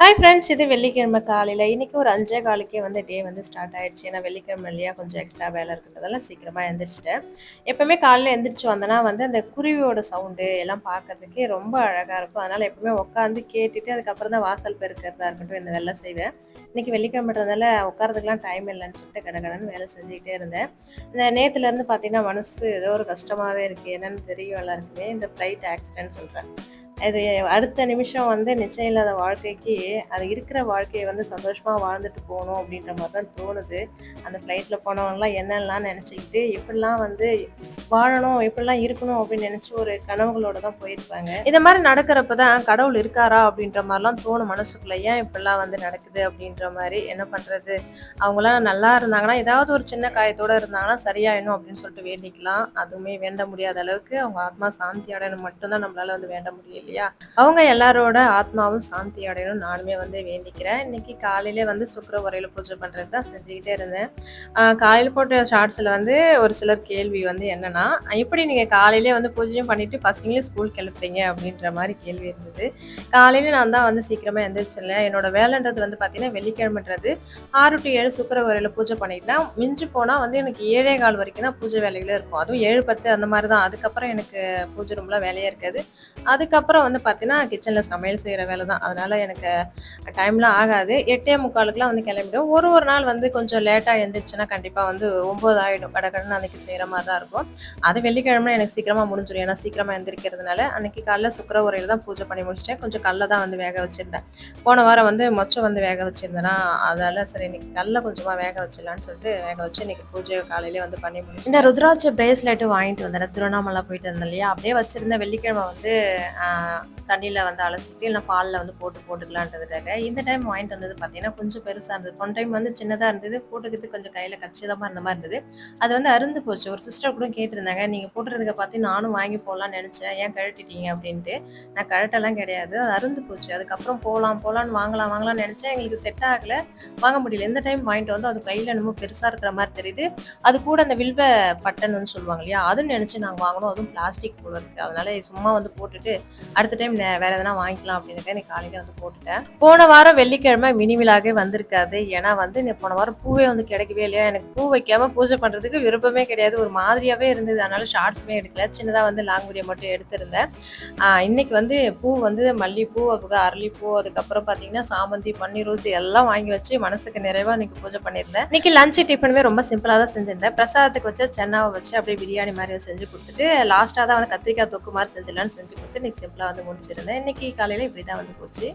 Hi friends இது வெள்ளிக்கிழமை காலையில். இன்றைக்கி ஒரு அஞ்சே காலுக்கே வந்து டே வந்து ஸ்டார்ட் ஆயிடுச்சு. ஏன்னா வெள்ளிக்கிழமை இல்லையா? கொஞ்சம் எக்ஸ்ட்ரா வேலை இருக்கிறதால சீக்கிரமாக எழுந்திரிச்சிட்டேன் எப்போவுமே காலையில் எழுந்திரிச்சு வந்தேன்னா வந்து அந்த குருவியோட சவுண்டு எல்லாம் பார்க்கறதுக்கே ரொம்ப அழகாக இருக்கும். அதனால் எப்பவுமே உட்காந்து கேட்டுட்டு அதுக்கப்புறம் தான் வாசல் பெருக்கிறதா இருக்கட்டும் இந்த வேலை செய்வேன். இன்றைக்கி வெள்ளிக்கிழமைன்றதுனால உட்காரதுக்குலாம் டைம் இல்லைன்னு சொல்லிட்டு கடகடன்னு வேலை செஞ்சுக்கிட்டே இருந்தேன். இந்த நேற்றுலேருந்து பார்த்தீங்கன்னா மனசு ஏதோ ஒரு கஷ்டமாகவே இருக்குது என்னென்னு தெரியும் எல்லாருக்குமே. இந்த ஃப்ளைட் ஆக்சிடென்ட் சொல்கிறேன் இது அடுத்த நிமிஷம் வந்து நிச்சயம் இல்லாத வாழ்க்கைக்கு அது இருக்கிற வாழ்க்கையை வந்து சந்தோஷமாக வாழ்ந்துட்டு போகணும் அப்படின்ற மாதிரி தான் தோணுது. அந்த ஃப்ளைட்டில் போனவங்களாம் என்னெல்லாம் நினச்சிக்கிட்டு எப்படிலாம் வந்து வாழணும் எப்படிலாம் இருக்கணும் அப்படின்னு நினச்சி ஒரு கனவுகளோட தான் போயிருப்பாங்க. இந்த மாதிரி நடக்கிறப்ப தான் கடவுள் இருக்காரா அப்படின்ற மாதிரிலாம் தோணும் மனசுக்குள்ள. ஏன் இப்படிலாம் வந்து நடக்குது அப்படின்ற மாதிரி என்ன பண்ணுறது அவங்களாம் நல்லா இருந்தாங்கன்னா ஏதாவது ஒரு சின்ன காயத்தோடு இருந்தாங்கன்னா சரியாயிடும் அப்படின்னு சொல்லிட்டு வேண்டிக்கலாம். அதுவுமே வேண்ட முடியாத அளவுக்கு அவங்க ஆத்மா சாந்தி அடையணும் மட்டும்தான் நம்மளால வந்து வேண்ட முடியும் இல்லையா? அவங்க எல்லாரோட ஆத்மாவும் சாந்தி அடையணும் நானுமே வந்து வேண்டிக்கிறேன். இன்னைக்கு காலையில வந்து சுக்கர உரையில பூஜை பண்றது தான் செஞ்சுக்கிட்டே இருந்தேன். காலையில் போட்ட ஷார்ட்ஸில் வந்து ஒரு சிலர் கேள்வி வந்து என்னன்னா எப்படி நீங்கள் காலையிலே வந்து பூஜையும் பண்ணிட்டு பசங்களையும் ஸ்கூல் கிளப்புறீங்க அப்படின்ற மாதிரி கேள்வி இருந்தது. காலையில நான் தான் வந்து சீக்கிரமாக எந்திரிச்சிடல என்னோட வேலைன்றது வந்து பார்த்தீங்கன்னா வெள்ளிக்கிழமைன்றது ஆறு டு ஏழு சுக்கர உரையில பூஜை பண்ணிட்டுனா. மிஞ்சி போனால் வந்து எனக்கு ஏழே கால் வரைக்கும் தான் பூஜை வேலைகளே இருக்கும். அதுவும் ஏழு பத்து அந்த மாதிரி தான். அதுக்கப்புறம் எனக்கு பூஜை ரூம்லாம் வேலையே இருக்காது. அதுக்கப்புறம் வந்து பார்த்தீங்கன்னா கிச்சனில் சமையல் செய்கிற வேலை தான் அதனால் எனக்கு டைம்லாம் ஆகாது. எட்டே முக்காலுக்குலாம் வந்து கிளம்பிடும் ஒரு ஒரு நாள் வந்து கொஞ்சம் லேட்டாக எழுந்திரிச்சுன்னா கண்டிப்பாக வந்து ஒம்பது ஆகிடும் கடற்கடன்னு அன்றைக்கி செய்கிற மாதிரி தான் இருக்கும். அது வெள்ளிக்கிழமை எனக்கு சீக்கிரமாக முடிஞ்சிடும் ஏன்னா சீக்கிரமாக எழுந்திரிக்கிறதுனால அன்றைக்கி காலைல சுக்கர உரையில் தான் பூஜை பண்ணி முடிச்சிட்டேன். கொஞ்சம் கல்லை தான் வந்து வேக வச்சுருந்தேன். போன வாரம் வந்து மொச்சம் வந்து வேக வச்சுருந்தேன்னா அதால் சரி இன்னைக்கு கல்லை கொஞ்சமாக வேக வச்சிடலான்னு சொல்லிட்டு வேக வச்சு இன்னைக்கு பூஜை காலையிலே வந்து பண்ணி முடிச்சு இந்த ருத்ராட்ச பிரேஸ்லெட்டு வாங்கிட்டு வந்தேன். திருவண்ணாமலை போயிட்டு இருந்தேன் இல்லையா? அப்படியே வச்சுருந்தேன் வெள்ளிக்கிழமை வந்து தண்ணியில் வந்து அலசிட்டு இல்லை பாலில் வந்து போட்டு போட்டுக்கலான்றதுக்காக இந்த டைம் வாங்கிட்டு வந்தது பார்த்தீங்கன்னா கொஞ்சம் பெருசாக இருந்தது. ஒன் டைம் வந்து சின்னதாக இருந்தது போட்டுக்கிறது கொஞ்சம் கையில் கச்சிதமாக இருந்த மாதிரி இருந்தது. அது வந்து அருந்து போச்சு. ஒரு சிஸ்டர் கூட கேட்டிருந்தாங்க நீங்கள் போட்டுறதுக்கு பார்த்து நானும் வாங்கி போகலான்னு நினச்சேன். ஏன் கழட்டிட்டீங்க? அப்படின்ட்டு. நான் கழட்டெல்லாம் கிடையாது. அது அருந்து போச்சு. அதுக்கப்புறம் போகலாம் போகலான்னு வாங்கலாம் வாங்கலாம்னு நினச்சேன். எங்களுக்கு செட் ஆகலை. வாங்க முடியல. எந்த டைம் வாங்கிட்டு வந்து அது கையில் என்னமோ பெருசாக இருக்கிற மாதிரி தெரியுது. அது கூட அந்த வில்வ பட்டன்னு சொல்லுவாங்க இல்லையா? அதுன்னு நினச்சி நாங்கள் வாங்கணும். அதுவும் பிளாஸ்டிக் போல இருக்குது அதனால சும்மா வந்து போட்டுட்டு அடுத்த டைம் வேற எதனா வாங்கிக்கலாம் அப்படின்னு எனக்கு காலையில வந்து போட்டுட்டேன். போன வாரம் வெள்ளிக்கிழமை மினிமிலாகவே வந்திருக்காது. ஏன்னா வந்து இந்த போன வாரம் பூவே வந்து கிடைக்கவே இல்லையா? எனக்கு பூ வைக்காம பூஜை பண்றதுக்கு விருப்பமே கிடையாது. ஒரு மாதிரியாவே இருந்தது. அதனால ஷார்ட்ஸுமே எடுக்கல. சின்னதா வந்து லாங் வீடியோ மட்டும் எடுத்திருந்தேன். இன்னைக்கு வந்து பூ வந்து மல்லிப்பூ அதுக்கு அரளிப்பூ அதுக்கப்புறம் பாத்தீங்கன்னா சாமந்தி பன்னீர் ரோஸ் எல்லாம் வாங்கி வச்சு மனசுக்கு நிறைவா இன்னைக்கு பூஜை பண்ணியிருந்தேன். இன்னைக்கு லஞ்ச் டிஃபனுமே ரொம்ப சிம்பிளா தான் செஞ்சிருந்தேன். பிரசாதத்துக்கு வச்சு சென்னாவை வச்சு அப்படியே பிரியாணி மாதிரி செஞ்சு கொடுத்துட்டு லாஸ்டா தான் வந்து கத்திரிக்காய் தொக்கு மாதிரி செஞ்சிடலான்னு செஞ்சு கொடுத்து இன்னைக்கு வந்து முடிச்சிருந்தேன். இன்னைக்கு காலையில இப்படிதான் வந்து போச்சு.